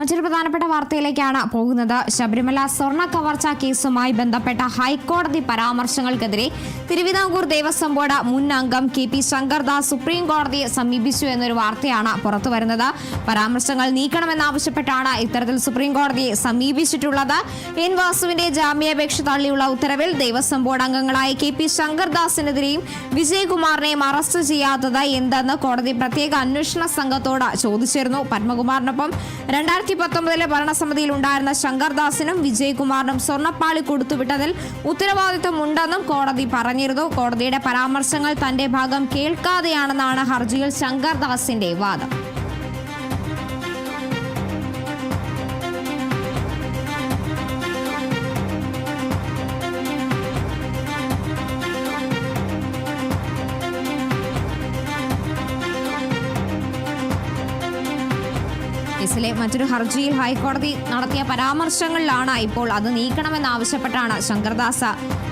മറ്റൊരു പ്രധാനപ്പെട്ട വാർത്തയിലേക്കാണ് പോകുന്നത്. ശബരിമല സ്വർണ കവർച്ച കേസുമായി ബന്ധപ്പെട്ട ഹൈക്കോടതി പരാമർശങ്ങൾക്കെതിരെ തിരുവിതാംകൂർ ദേവസ്വം ബോർഡ് മുൻ അംഗം കെ പി ശങ്കർദാസ് സുപ്രീം കോടതിയെ സമീപിച്ചു എന്നൊരു വാർത്തയാണ് പുറത്തുവരുന്നത് പരാമർശങ്ങൾ നീക്കണമെന്നാവശ്യപ്പെട്ടാണ് ഇത്തരത്തിൽ സുപ്രീം കോടതിയെ സമീപിച്ചിട്ടുള്ളത്. എൻ വാസുവിന്റെ ജാമ്യാപേക്ഷ തള്ളിയുള്ള ഉത്തരവിൽ ദേവസ്വം ബോർഡ് അംഗങ്ങളായ കെ പി ശങ്കർദാസിനെതിരെയും വിജയകുമാറിനെയും അറസ്റ്റ് ചെയ്യാത്തത് എന്തെന്ന് കോടതി പ്രത്യേക അന്വേഷണ സംഘത്തോട് ചോദിച്ചിരുന്നു. പത്മകുമാറിനൊപ്പം രണ്ടായിരത്തി പത്തൊമ്പതിലെ ഭരണസമിതിയിൽ ഉണ്ടായിരുന്ന ശങ്കർദാസിനും വിജയകുമാറിനും സ്വർണപ്പാളി കൊടുത്തുവിട്ടതിൽ ഉത്തരവാദിത്വം ഉണ്ടെന്നും കോടതി പറഞ്ഞിരുന്നു. കോടതിയുടെ പരാമർശങ്ങൾ തന്റെ ഭാഗം കേൾക്കാതെയാണെന്നാണ് ഹർജിയിൽ ശങ്കർദാസിന്റെ വാദം. കേസിലെ മറ്റൊരു ഹർജിയിൽ ഹൈക്കോടതി നടത്തിയ പരാമർശങ്ങളിലാണ് ഇപ്പോൾ അത് നീക്കണമെന്നാവശ്യപ്പെട്ടാണ് ശങ്കർദാസ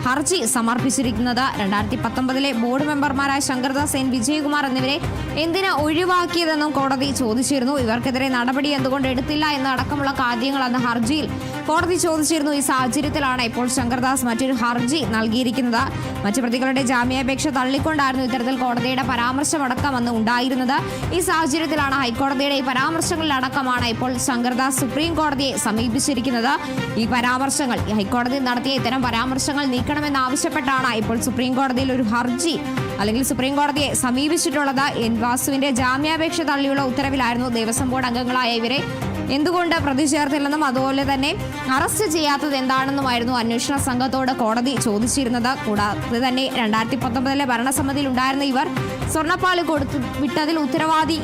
ഹർജി സമർപ്പിച്ചിരിക്കുന്നത്. രണ്ടായിരത്തി പത്തൊമ്പതിലെ ബോർഡ് മെമ്പർമാരായ ശങ്കർദാസ് എൻ. വിജയകുമാർ എന്നിവരെ എന്തിന് ഒഴിവാക്കിയതെന്നും കോടതി ചോദിച്ചിരുന്നു. ഇവർക്കെതിരെ നടപടി എന്തുകൊണ്ട് എടുത്തില്ല എന്നടക്കമുള്ള കാര്യങ്ങൾ അന്ന് ഹർജിയിൽ കോടതി ചോദിച്ചിരുന്നു. ഈ സാഹചര്യത്തിലാണ് ഇപ്പോൾ ശങ്കർദാസ് മറ്റൊരു ഹർജി നൽകിയിരിക്കുന്നത്. മറ്റു പ്രതികളുടെ ജാമ്യാപേക്ഷ തള്ളിക്കൊണ്ടായിരുന്നു ഇത്തരത്തിൽ കോടതിയുടെ പരാമർശമടക്കം അന്ന് ഉണ്ടായിരുന്നത്. ഈ സാഹചര്യത്തിലാണ് ഹൈക്കോടതിയുടെ ഈ പരാമർശങ്ങളിലടക്കമാണ് ഇപ്പോൾ ശങ്കർദാസ് സുപ്രീം കോടതിയെ സമീപിച്ചിരിക്കുന്നത്. ഈ പരാമർശങ്ങൾ ഹൈക്കോടതി നടത്തിയ ഇത്തരം പരാമർശങ്ങൾ നീക്കണമെന്നാവശ്യപ്പെട്ടാണ് ഇപ്പോൾ സുപ്രീം കോടതിയിൽ ഒരു ഹർജി. അല്ലെങ്കിൽ സുപ്രീം കോടതിയെ സമീപിച്ചിട്ടുള്ളത് എൻ വാസുവിന്റെ ജാമ്യാപേക്ഷ തള്ളിയുള്ള ഉത്തരവിലായിരുന്നു ദേവസ്വം ബോർഡ് അംഗങ്ങളായ ഇവരെ. എന്തുകൊണ്ട് പ്രതി ചേർത്തില്ലെന്നും അതുപോലെ തന്നെ അറസ്റ്റ് ചെയ്യാത്തത് എന്താണെന്നുമായിരുന്നു അന്വേഷണ സംഘത്തോട് കോടതി ചോദിച്ചിരുന്നത്. കൂടാതെ തന്നെ രണ്ടായിരത്തി പത്തൊമ്പതിലെ ഭരണസമിതിയിൽ ഉണ്ടായിരുന്ന ഇവർ സ്വർണപ്പാളി കൊടുത്തു വിട്ടതിൽ ഉത്തരവാദി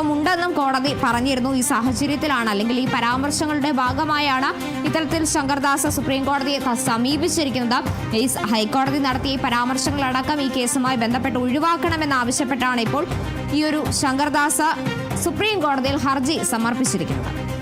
ഉണ്ടെന്നും കോടതി പറഞ്ഞിരുന്നു. ഈ സാഹചര്യത്തിലാണ് അല്ലെങ്കിൽ ഈ പരാമർശങ്ങളുടെ ഭാഗമായാണ് ഇത്തരത്തിൽ ശങ്കർദാസ് സുപ്രീം കോടതിയെ സമീപിച്ചിരിക്കുന്നത്. ഈ ഹൈക്കോടതി നടത്തിയ ഈ പരാമർശങ്ങളടക്കം ഈ കേസുമായി ബന്ധപ്പെട്ട് ഒഴിവാക്കണമെന്നാവശ്യപ്പെട്ടാണ് ഇപ്പോൾ ഈ ഒരു ശങ്കർദാസ് സുപ്രീം കോടതിയിൽ ഹർജി സമർപ്പിച്ചിരിക്കുന്നത്.